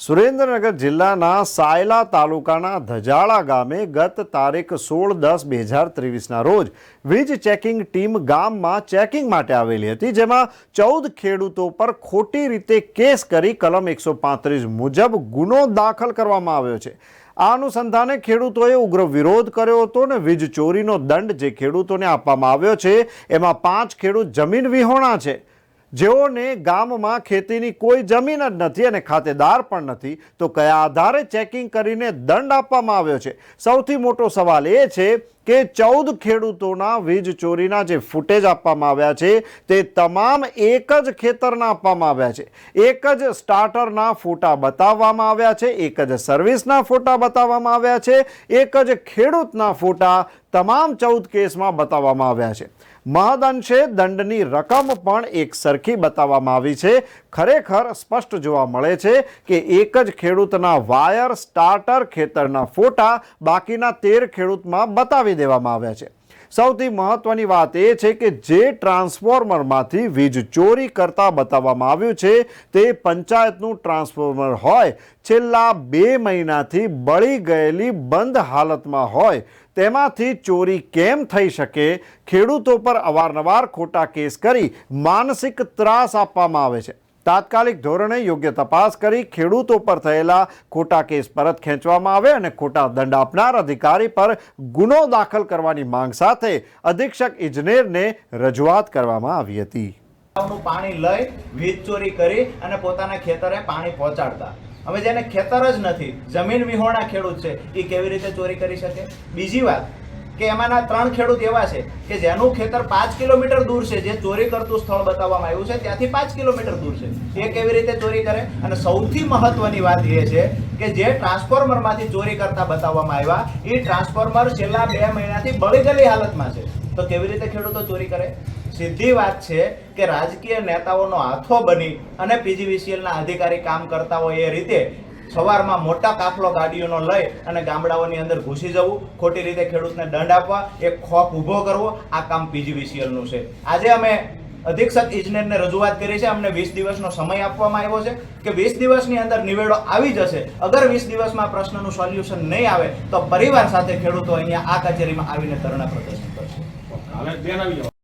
સુરેન્દ્રનગર જિલ્લાના સાયલા તાલુકાના ધજાળા ગામે ગત તારીખ સોળ દસ બે હજાર ત્રેવીસના રોજ વીજ ચેકિંગ ટીમ ગામમાં ચેકિંગ માટે આવેલી હતી, જેમાં ચૌદ ખેડૂતો પર ખોટી રીતે કેસ કરી કલમ એકસો પાંત્રીસ મુજબ ગુનો દાખલ કરવામાં આવ્યો છે. આ અનુસંધાને ખેડૂતોએ ઉગ્ર વિરોધ કર્યો હતો અને વીજ ચોરીનો દંડ જે ખેડૂતોને આપવામાં આવ્યો છે, એમાં પાંચ ખેડૂત જમીન વિહોણા છે. જેઓને ગામમાં ખેતીની કોઈ જમીન જ નથી અને ખાતેદાર પણ નથી, તો કયા આધારે ચેકિંગ કરીને દંડ આપવામાં આવ્યો છે? સૌથી મોટો સવાલ એ છે કે ચૌદ ખેડૂતોના વીજ ચોરીના જે ફૂટેજ આપવામાં આવ્યા છે, તે તમામ એક જ ખેતરના આપવામાં આવ્યા છે. એક જ સ્ટાર્ટરના ફોટા બતાવવામાં આવ્યા છે, એક જ સર્વિસના ફોટા બતાવવામાં આવ્યા છે, એક જ ખેડૂતના ફોટા તમામ ચૌદ કેસમાં બતાવવામાં આવ્યા છે. મહદઅંશે દંડની રકમ પણ એક સરખી બતાવવામાં આવી છે. ખરેખર સ્પષ્ટ જોવા મળે છે કે એક જ ખેડૂતના વાયર સ્ટાર્ટર ખેતરના ફોટા બાકીના તેર ખેડૂતમાં બતાવી દેવામાં આવ્યા છે. સૌથી મહત્વની વાત એ છે કે જે ટ્રાન્સફોર્મરમાંથી વીજ ચોરી કરતા બતાવવામાં આવ્યું છે, તે પંચાયતનું ટ્રાન્સફોર્મર હોય, છેલ્લા બે મહિનાથી બળી ગયેલી બંધ હાલતમાં હોય, તેમાંથી ચોરી કેમ થઈ શકે? ખેડૂતો પર અવારનવાર ખોટા કેસ કરી માનસિક ત્રાસ આપવામાં આવે છે. તાત્કાલિક ધોરણે યોગ્ય તપાસ કરી ખેડૂતો પર થયેલા ખોટા કેસ પરત ખેંચવામાં આવે અને ખોટા દંડ આપનાર અધિકારી પર ગુનો દાખલ કરવાની માંગ સાથે અધિક્ષક ઇજનેરને રજૂઆત કરવામાં આવી હતી. પાણી લઈ વીજ ચોરી કરી અને પોતાના ખેતરે પાણી પહોંચાડતા. હવે જેને ખેતર જ નથી, જમીન વિહોણા ખેડૂત છે એ કેવી રીતે ચોરી કરી શકે? બીજી વાત કે એમાંના ત્રણ ખેડૂત એવા છે કે જેનું ખેતર પાંચ કિલોમીટર દૂર છે, જે ચોરી કરતું સ્થળ બતાવવામાં આવ્યું છે, ત્યાંથી પાંચ કિલોમીટર દૂર છે. એ કેવી રીતે ચોરી કરે? અને સૌથી મહત્વની વાત એ છે કે જે ટ્રાન્સફોર્મરમાંથી ચોરી કરતા બતાવવામાં આવ્યા એ ટ્રાન્સફોર્મર છેલ્લા બે મહિનાથી બળી હાલતમાં છે. તો કેવી રીતે ખેડૂતો ચોરી કરે? સીધી વાત છે કે રાજકીય નેતાઓનો હાથો બની અને પીજીવીસીએલના અધિકારી કામ કરતા હોય એ રીતે સવારમાં મોટા કાફલો ગાડીઓનો લઈ અને ગામડાઓની અંદર ઘૂસી જવું, ખોટી રીતે ખેડૂતને દંડ આપવા, એક ખોફ ઊભો કરવો, આ કામ પીજીવીસીએલનું છે. આજે અમે અધિક્ષક ઇજનેરને રજૂઆત કરી છે, અમને વીસ દિવસનો સમય આપવામાં આવ્યો છે કે વીસ દિવસની અંદર નિવેડો આવી જશે. અગર વીસ દિવસમાં પ્રશ્નનું સોલ્યુશન નહીં આવે, તો પરિવાર સાથે ખેડૂતો અહીંયા આ કચેરીમાં આવીને ધરણા પ્રદર્શન કરશે.